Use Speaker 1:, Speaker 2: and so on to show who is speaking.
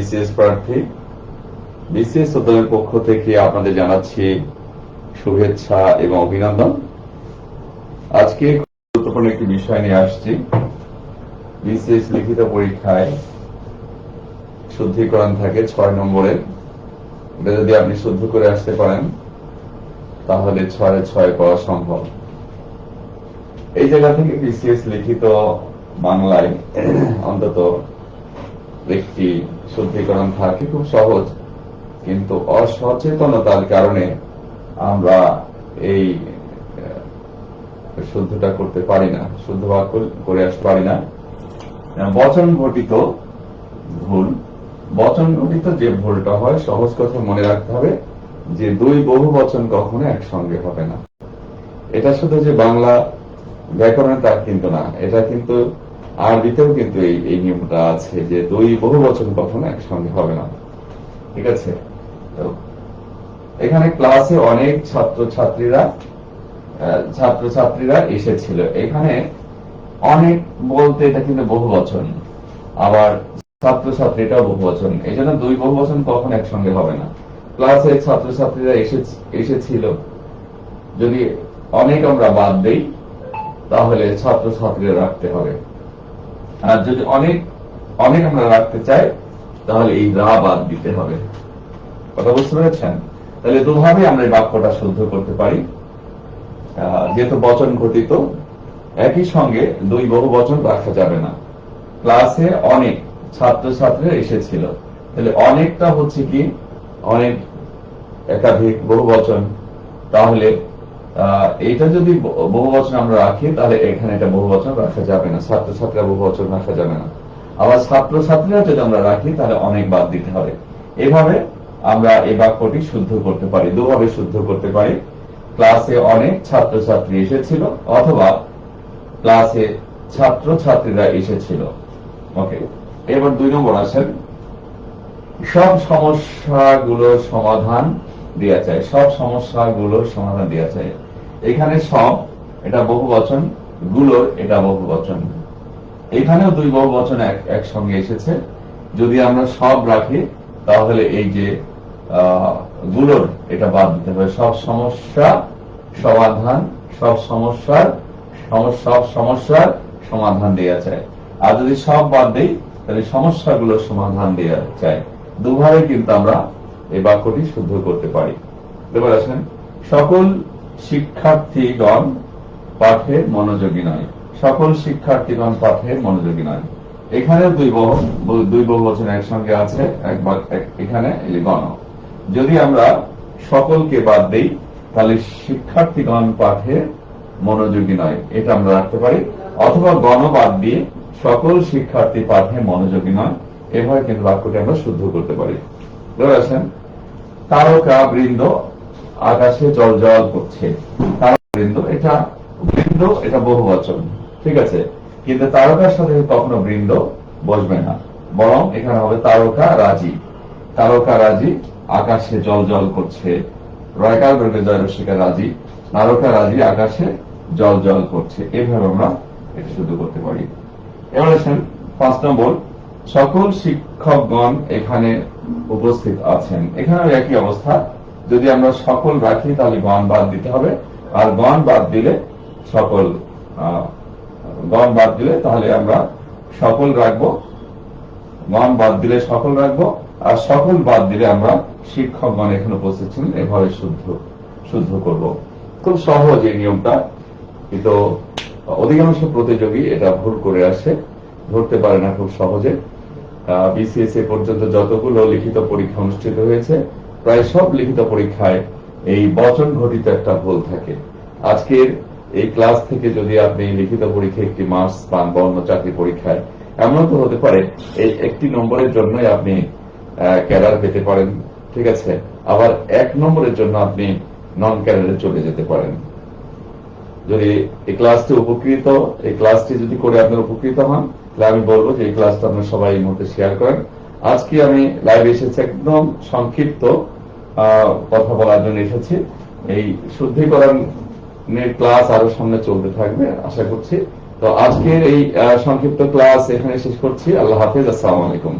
Speaker 1: BCS প্রার্থী, BCS দলের পক্ষ থেকে আপনাদের জানাচ্ছি শুভেচ্ছা এবং অভিনন্দন। আজকে গুরুত্বপূর্ণ একটি বিষয় নিয়ে আসছি। বিসিএস লিখিত পরীক্ষায় শুদ্ধিকরণ থাকে ছয় নম্বরের। এটা যদি আপনি শুদ্ধ করে আসতে পারেন, তাহলে ছয় ছয় পাওয়া সম্ভব। এই জায়গা থেকে বিসিএস লিখিত বাংলায় অন্তত একটি শুদ্ধিকরণ থাকে খুব সহজ। কিন্তু অসচেতনতার কারণে আমরা এই শুদ্ধটা করতে পারি না, শুদ্ধ বাক্য করে আসতে পারি না। বচন ঘটিত ভুল, বচন ঘটিত যে ভুলটা হয়, সহজ কথা মনে রাখতে হবে যে দুই বহু বচন কখনো একসঙ্গে হবে না। এটা শুধু যে বাংলা ব্যাকরণে তা কিন্তু না, এটা কিন্তু আরবিতেও কিন্তু এই এই নিয়মটা আছে যে দুই বহু বচন কখনো একসঙ্গে হবে না। ঠিক আছে? এখানে ক্লাসে অনেক ছাত্র ছাত্রীরা ছাত্র ছাত্রীরা এসেছিল। এখানে অনেক বলতে এটা কিন্তু বহু বচন, আবার ছাত্র ছাত্রীটাও বহু বচন। এই জন্য দুই বহু বচন কখন একসঙ্গে হবে না। ক্লাসে ছাত্র ছাত্রীরা এসেছিল। যদি অনেক আমরা বাদ দেই, তাহলে ছাত্র ছাত্রীরা রাখতে হবে। আর যদি অনেক অনেক আমরা রাখতে চাই, তাহলে এই রা বাদ দিতে হবে। কথা বুঝতে পেরেছেন? তাহলে দুভাবে আমরা এই বাক্যটা শুদ্ধ করতে পারি। যেহেতু বচন ঘটিত, একই সঙ্গে দুই বহু বচন রাখা যাবে না। ক্লাসে অনেক ছাত্র ছাত্রীরা এসেছিল। তাহলে অনেকটা হচ্ছে কি? অনেক একাধিক বহু বচন। তাহলে এইটা যদি বহু বচন আমরা রাখি, তাহলে এখানে এটা বহু বচন রাখা যাবে না। ছাত্র ছাত্রীরা বহু বচন রাখা যাবে না। আবার ছাত্র ছাত্রীরা যদি আমরা রাখি, তাহলে অনেক বাদ দিতে হবে। এভাবে আমরা এই বাক্যটি শুদ্ধ করতে পারি, দুভাবে শুদ্ধ করতে পারি। ক্লাসে অনেক ছাত্র ছাত্রী এসেছিল, অথবা ক্লাসে ছাত্র ছাত্রীরা এসেছিল। ওকে, এবার দুই নম্বর আসেন। সব সমস্যাগুলোর সমাধান দেওয়া চাই, সব সমস্যাগুলোর সমাধান দেওয়া চাই। এখানে সব এটা বহু বচনগুলোর এটা বহু বচন এখানেও দুই বহু বচন এক- একসঙ্গে এসেছে। যদি আমরা সব রাখি, তাহলে এই যে গুলোর, এটা বাদ দিতে হবে। সব সমস্যা সমাধান, সব সমস্যার সব সমস্যার সমাধান দেওয়া চায় আর যদি সব বাদ দেই, তাহলে সমস্যাগুলোর সমাধান দেওয়া চায় দুভাবে কিন্তু আমরা এই বাক্যটি শুদ্ধ করতে পারি। এবার আসেন সকল শিক্ষার্থীগণ পাঠে মনোযোগী নয়। সকল শিক্ষার্থীগণ পাঠে মনোযোগী নয়। এখানে দুই বহু দুই বহু বচন একসঙ্গে আছে, একবার এখানে গণ যদি আমরা সকলকে বাদ দেই, তাহলে শিক্ষার্থীগণ পাঠে মনোযোগী নয়। এটা আমরা রাখতে পারি। অথবা গণ বাদ দিয়ে সকল শিক্ষার্থী পাঠে মনোযোগী নয়। এভাবে কিন্তু বাক্যটি আমরা শুদ্ধ করতে পারি। ধরে আছেন তারকা বৃন্দ আকাশে জল জল করছে। এটা বৃন্দ, এটা বহু বচন ঠিক আছে? কিন্তু তারকার সাথে কখনো বৃন্দ বসবে না। বরং এখানে হবে তারকা রাজি। তারকা রাজি, আকাশে জল জল করছে। রয়কার রাজি রাজি, আকাশে জল জল করছে। এভাবে আমরা এটা শুদ্ধ করতে পারি। এবার আসেন পাঁচ নম্বর। সকল শিক্ষকগণ এখানে উপস্থিত আছেন। এখানে একই অবস্থা। যদি আমরা সকল রাখি, তাহলে গণ বাদ দিতে হবে। আর গণ বাদ দিলে সকল গণ বাদ দিলে তাহলে আমরা সকল রাখব। গণ বাদ দিলে সকল রাখব। আর সকল বাদ দিলে আমরা শিক্ষকগণ এখানে উপস্থিত ছিলেন এভাবে শুদ্ধ শুদ্ধ করব। খুব সহজ এই নিয়মটা। কিন্তু অধিকাংশ প্রতিযোগী এটা ভুল করে আসে, ধরতে পারে না খুব সহজে। বিসিএস এ পর্যন্ত যতগুলো লিখিত পরীক্ষা অনুষ্ঠিত হয়েছে প্রায় সব লিখিত পরীক্ষায় এই বচন ঘটিত একটা ভুল থাকে। আজকের এই ক্লাস থেকে যদি আপনি লিখিত পরীক্ষায় একটি মার্কস পান বা অন্য চাকরি পরীক্ষায় এমন তো হতে পারে, এই একটি নম্বরের জন্যই আপনি ক্যাডার পেতে পারেন, ঠিক আছে? আবার এক নম্বরের জন্য আপনি নন ক্যাডারে চলে যেতে পারেন। যদি এই ক্লাসটি উপকৃত, এই ক্লাসটি যদি করে আপনার উপকৃত হন, তাহলে আমি বলব যে এই ক্লাসটা আপনার সবাই এই মুহূর্তে শেয়ার করেন। আজকে আমি লাইভে এসেছি একদম সংক্ষিপ্ত। কথা বলার জন্য এসেছি। এই শুদ্ধিকরণের ক্লাস আরও সামনে চলতে থাকবে, আশা করছি। তো আজকের এই সংক্ষিপ্ত ক্লাস এখানে শেষ করছি। আল্লাহ হাফিজ, আসসালামু আলাইকুম।